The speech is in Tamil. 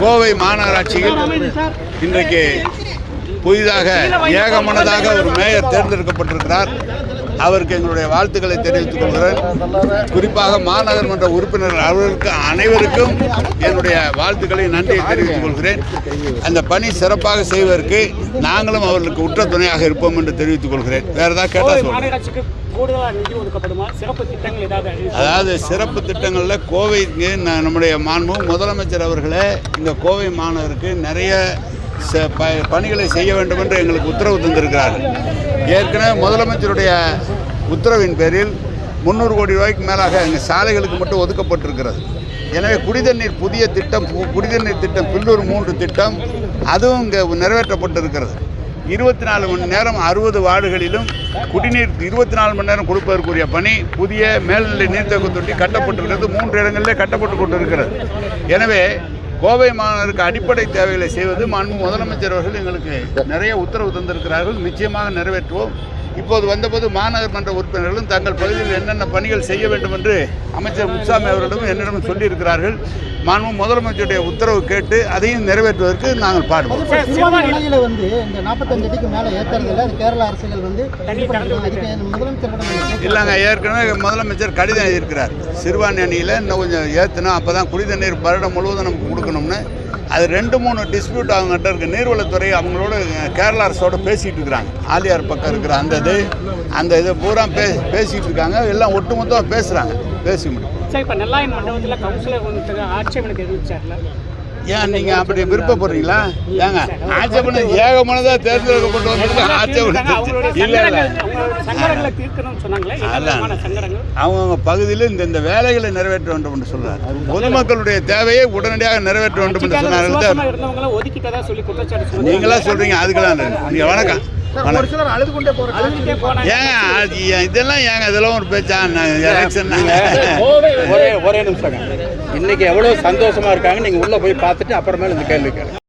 கோவை மாநகராட்சியில் இன்றைக்கு புதிதாக ஏகமனதாக ஒரு மேயர் தேர்ந்தெடுக்கப்பட்டிருக்கிறார். அவருக்கு எங்களுடைய வாழ்த்துக்களை தெரிவித்துக் கொள்கிறேன். குறிப்பாக மாநகர்மன்ற உறுப்பினர்கள் அவர்களுக்கு அனைவருக்கும் என்னுடைய வாழ்த்துக்களை நன்றியை தெரிவித்துக் கொள்கிறேன். அந்த பணி சிறப்பாக செய்வதற்கு நாங்களும் அவர்களுக்கு உற்ற துணையாக இருப்போம் என்று தெரிவித்துக் கொள்கிறேன். வேற ஏதாவது கேட்டால் சொல்லுங்கள்? அதாவது சிறப்பு திட்டங்களில் கோவைக்கு நம்முடைய மாண்பு முதலமைச்சர் அவர்களே இந்த கோவை மாநகருக்கு நிறைய பணிகளை செய்ய வேண்டும் என்று எங்களுக்கு உத்தரவு தந்திருக்கிறார்கள். ஏற்கனவே முதலமைச்சருடைய உத்தரவின் பேரில் முந்நூறு கோடி ரூபாய்க்கு மேலாக எங்கள் சாலைகளுக்கு மட்டும் ஒதுக்கப்பட்டிருக்கிறது. எனவே குடிதண்ணீர் புதிய திட்டம் பு- குடிதண்ணீர் திட்டம் பில்லூர் மூன்று திட்டம் அதுவும் இங்கே நிறைவேற்றப்பட்டிருக்கிறது. இருபத்தி நாலு மணி நேரம் அறுபது வார்டுகளிலும் குடிநீர் இருபத்தி நாலு மணி நேரம் கொடுப்பதற்குரிய பணி புதிய மேல்நிலை நீர்த்தேக்க தொட்டி கட்டப்பட்டிருக்கிறது மூன்று இடங்களிலே கட்டப்பட்டு கொண்டிருக்கிறது. எனவே கோவை மாநகருக்கு அடிப்படை தேவைகளை செய்வது மாண்பு முதலமைச்சர் அவர்கள் எங்களுக்கு நிறைய உத்தரவு தந்திருக்கிறார்கள். நிச்சயமாக நிறைவேற்றுவோம். இப்போது வந்தபோது மாநகர் மன்ற உறுப்பினர்களும் தங்கள் பகுதியில் என்னென்ன பணிகள் செய்ய வேண்டும் என்று அமைச்சர் முத்துசாமி அவர்களிடம் என்னிடம் சொல்லியிருக்கிறார்கள். மாண்பு முதலமைச்சருடைய உத்தரவு கேட்டு அதையும் நிறைவேற்றுவதற்கு நாங்கள் பாடுவோம். வந்து இந்த நாற்பத்தஞ்சு அடிக்கு மேல ஏத்துறதுல அது கேரள அரசுகள் வந்து. இல்லைங்க ஏற்கனவே முதலமைச்சர் கடிதம் எழுதியிருக்கிறார். சிறுபான்மை அணியில் இன்னும் கொஞ்சம் ஏற்றணும் அப்போ தான் குடி தண்ணீர் வருடம் முழுவதும் நமக்கு கொடுக்கணும்னு. அது ரெண்டு மூணு டிஸ்பியூட் அவங்ககிட்ட இருக்குது நீர்வளத்துறை அவங்களோட கேரள அரசோட பேசிகிட்டு இருக்கிறாங்க. ஆலியார் பக்கம் இருக்கிற அந்த இது அந்த இது பூரா பே பேசிகிட்டு இருக்காங்க. எல்லாம் ஒட்டுமொத்தமாக பேசுகிறாங்க பேசி முடியும் சார் இப்போ நெல்லாயின் மண்டபத்தில் கவுன்சிலர் வந்து ஆட்சேபனை தெரிவிச்சார்ல ஏன் நீங்கள் அப்படி விருப்பப்படுறீங்களா? ஏங்க ஆட்சேபனை ஏகமானதாக தேர்ந்தெடுக்கப்பட்டு வந்து ஆட்சேபனை இல்லை இல்லை. அவங்கவுங்க பகுதியில் இந்த இந்த வேலைகளை நிறைவேற்ற வேண்டும் என்று சொல்றார் பொதுமக்களுடைய தேவையை உடனடியாக நிறைவேற்ற வேண்டும் என்று சொன்னார்கள். நீங்களா சொல்றீங்க அதுக்கெல்லாம். நீங்க வணக்கம். ஏங்க இதெல்லாம் ஏங்க இதெல்லாம் ஒரு பேச்சா எலெக்ஷன் ஒரே ஒரே நிமிஷம் இன்னைக்கு எவ்வளவு சந்தோஷமா இருக்காங்க நீங்க உள்ள போய் பார்த்துட்டு அப்புறமேல இந்த கேள்வி கேளுங்க.